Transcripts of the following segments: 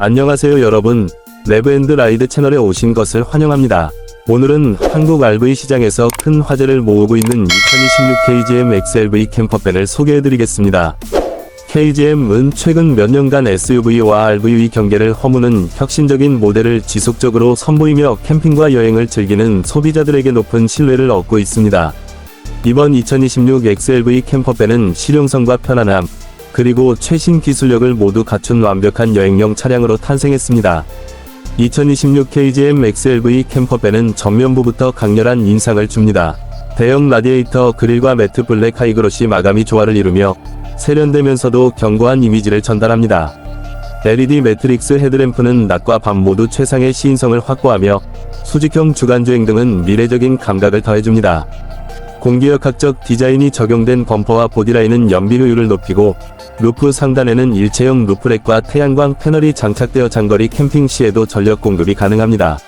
안녕하세요 여러분. 레브앤드 라이드 채널에 오신 것을 환영합니다. 오늘은 한국 RV 시장에서 큰 화제를 모으고 있는 2026 KGM XLV 캠퍼밴을 소개해드리겠습니다. KGM은 최근 몇 년간 SUV와 RV 경계를 허무는 혁신적인 모델을 지속적으로 선보이며 캠핑과 여행을 즐기는 소비자들에게 높은 신뢰를 얻고 있습니다. 이번 2026 XLV 캠퍼밴은 실용성과 편안함, 그리고 최신 기술력을 모두 갖춘 완벽한 여행용 차량으로 탄생했습니다. 2026 KGM XLV 캠퍼밴은 전면부부터 강렬한 인상을 줍니다. 대형 라디에이터 그릴과 매트 블랙 하이그로시 마감이 조화를 이루며 세련되면서도 견고한 이미지를 전달합니다. LED 매트릭스 헤드램프는 낮과 밤 모두 최상의 시인성을 확보하며 수직형 주간주행 등은 미래적인 감각을 더해줍니다. 공기역학적 디자인이 적용된 범퍼와 보디라인은 연비 효율을 높이고 루프 상단에는 일체형 루프렉과 태양광 패널이 장착되어 장거리 캠핑 시에도 전력 공급이 가능합니다.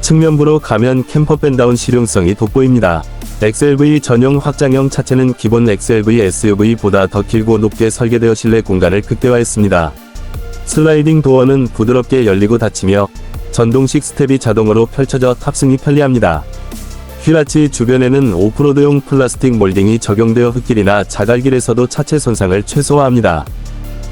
측면부로 가면 캠퍼밴다운 실용성이 돋보입니다. XLV 전용 확장형 차체는 기본 XLV SUV보다 더 길고 높게 설계되어 실내 공간을 극대화했습니다. 슬라이딩 도어는 부드럽게 열리고 닫히며 전동식 스텝이 자동으로 펼쳐져 탑승이 편리합니다. 휠아치 주변에는 오프로드용 플라스틱 몰딩이 적용되어 흙길이나 자갈길에서도 차체 손상을 최소화합니다.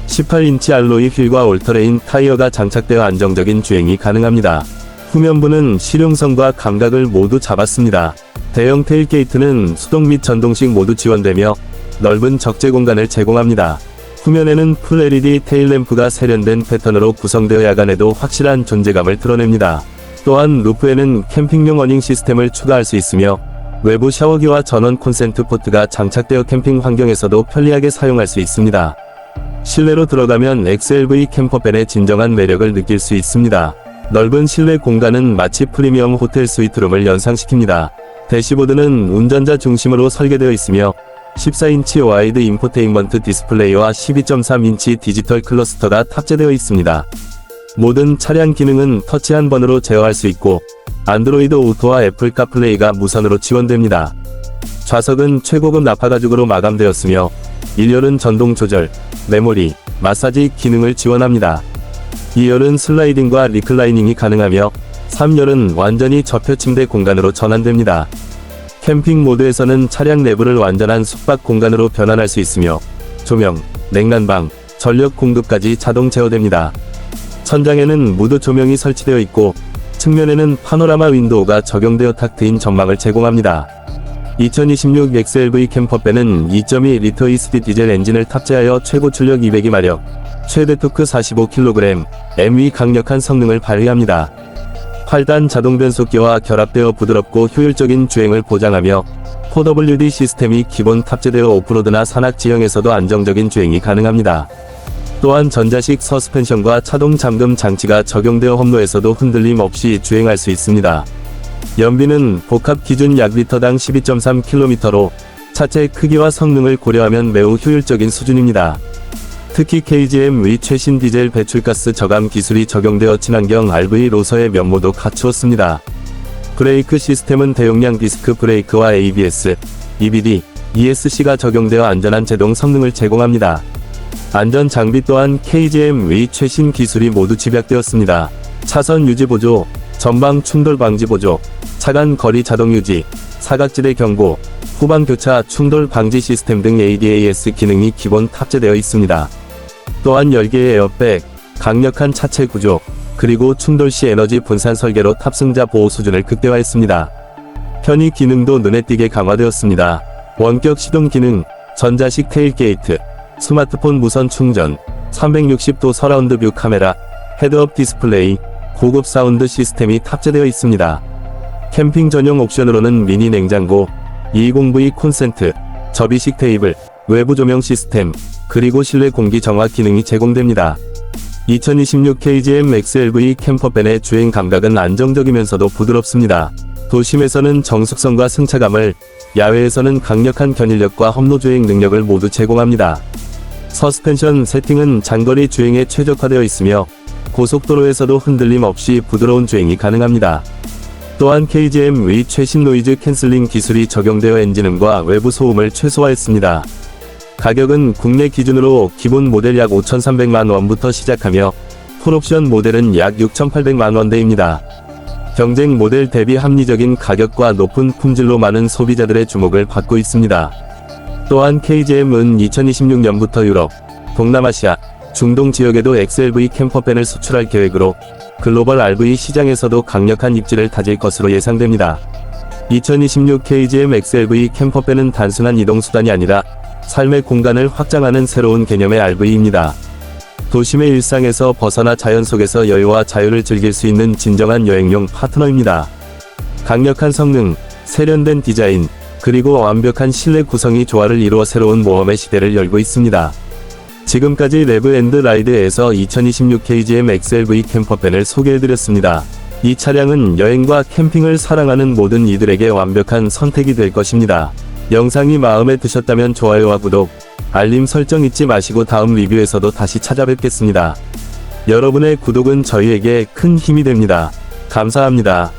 18인치 알로이 휠과 올터레인 타이어가 장착되어 안정적인 주행이 가능합니다. 후면부는 실용성과 감각을 모두 잡았습니다. 대형 테일게이트는 수동 및 전동식 모두 지원되며 넓은 적재 공간을 제공합니다. 후면에는 풀 LED 테일램프가 세련된 패턴으로 구성되어 야간에도 확실한 존재감을 드러냅니다. 또한 루프에는 캠핑용 어닝 시스템을 추가할 수 있으며 외부 샤워기와 전원 콘센트 포트가 장착되어 캠핑 환경에서도 편리하게 사용할 수 있습니다. 실내로 들어가면 XLV 캠퍼밴의 진정한 매력을 느낄 수 있습니다. 넓은 실내 공간은 마치 프리미엄 호텔 스위트룸을 연상시킵니다. 대시보드는 운전자 중심으로 설계되어 있으며 14인치 와이드 인포테인먼트 디스플레이와 12.3인치 디지털 클러스터가 탑재되어 있습니다. 모든 차량 기능은 터치 한 번으로 제어할 수 있고 안드로이드 오토와 애플 카플레이가 무선으로 지원됩니다. 좌석은 최고급 나파 가죽으로 마감되었으며 1열은 전동 조절, 메모리, 마사지 기능을 지원합니다. 2열은 슬라이딩과 리클라이닝이 가능하며 3열은 완전히 접혀 침대 공간으로 전환됩니다. 캠핑 모드에서는 차량 내부를 완전한 숙박 공간으로 변환할 수 있으며 조명, 냉난방, 전력 공급까지 자동 제어됩니다. 천장에는 무드 조명이 설치되어 있고 측면에는 파노라마 윈도우가 적용되어 탁 트인 전망을 제공합니다. 2026 XLV 캠퍼밴은 2.2리터 ESD 디젤 엔진을 탑재하여 최고 출력 202마력, 최대 토크 45kg, MV 강력한 성능을 발휘합니다. 8단 자동 변속기와 결합되어 부드럽고 효율적인 주행을 보장하며 4WD 시스템이 기본 탑재되어 오프로드나 산악 지형에서도 안정적인 주행이 가능합니다. 또한 전자식 서스펜션과 차동 잠금 장치가 적용되어 험로에서도 흔들림 없이 주행할 수 있습니다. 연비는 복합 기준 약 리터당 12.3km로 차체 크기와 성능을 고려하면 매우 효율적인 수준입니다. 특히 KGM의 최신 디젤 배출가스 저감 기술이 적용되어 친환경 RV 로서의 면모도 갖추었습니다. 브레이크 시스템은 대용량 디스크 브레이크와 ABS, EBD, ESC가 적용되어 안전한 제동 성능을 제공합니다. 안전 장비 또한 KGM의 최신 기술이 모두 집약되었습니다. 차선 유지 보조, 전방 충돌 방지 보조, 차간 거리 자동 유지, 사각지대 경고, 후방 교차 충돌 방지 시스템 등 ADAS 기능이 기본 탑재되어 있습니다. 또한 열개의 에어백, 강력한 차체 구조, 그리고 충돌 시 에너지 분산 설계로 탑승자 보호 수준을 극대화했습니다. 편의 기능도 눈에 띄게 강화되었습니다. 원격 시동 기능, 전자식 테일 게이트, 스마트폰 무선 충전, 360도 서라운드 뷰 카메라, 헤드업 디스플레이, 고급 사운드 시스템이 탑재되어 있습니다. 캠핑 전용 옵션으로는 미니 냉장고, 20V 콘센트, 접이식 테이블, 외부 조명 시스템, 그리고 실내 공기 정화 기능이 제공됩니다. 2026 KGM XLV 캠퍼밴의 주행 감각은 안정적이면서도 부드럽습니다. 도심에서는 정숙성과 승차감을, 야외에서는 강력한 견인력과 험로 주행 능력을 모두 제공합니다. 서스펜션 세팅은 장거리 주행에 최적화되어 있으며 고속도로에서도 흔들림 없이 부드러운 주행이 가능합니다. 또한 KGM의 최신 노이즈 캔슬링 기술이 적용되어 엔진음과 외부 소음을 최소화했습니다. 가격은 국내 기준으로 기본 모델 약 5,300만 원부터 시작하며 풀옵션 모델은 약 6,800만 원대입니다. 경쟁 모델 대비 합리적인 가격과 높은 품질로 많은 소비자들의 주목을 받고 있습니다. 또한 KGM은 2026년부터 유럽, 동남아시아, 중동 지역에도 XLV 캠퍼밴을 수출할 계획으로 글로벌 RV 시장에서도 강력한 입지를 다질 것으로 예상됩니다. 2026 KGM XLV 캠퍼밴은 단순한 이동수단이 아니라 삶의 공간을 확장하는 새로운 개념의 RV입니다. 도심의 일상에서 벗어나 자연 속에서 여유와 자유를 즐길 수 있는 진정한 여행용 파트너입니다. 강력한 성능, 세련된 디자인, 그리고 완벽한 실내 구성이 조화를 이루어 새로운 모험의 시대를 열고 있습니다. 지금까지 레브 앤드 라이드에서 2026 KGM XLV 캠퍼밴을 소개해드렸습니다. 이 차량은 여행과 캠핑을 사랑하는 모든 이들에게 완벽한 선택이 될 것입니다. 영상이 마음에 드셨다면 좋아요와 구독, 알림 설정 잊지 마시고 다음 리뷰에서도 다시 찾아뵙겠습니다. 여러분의 구독은 저희에게 큰 힘이 됩니다. 감사합니다.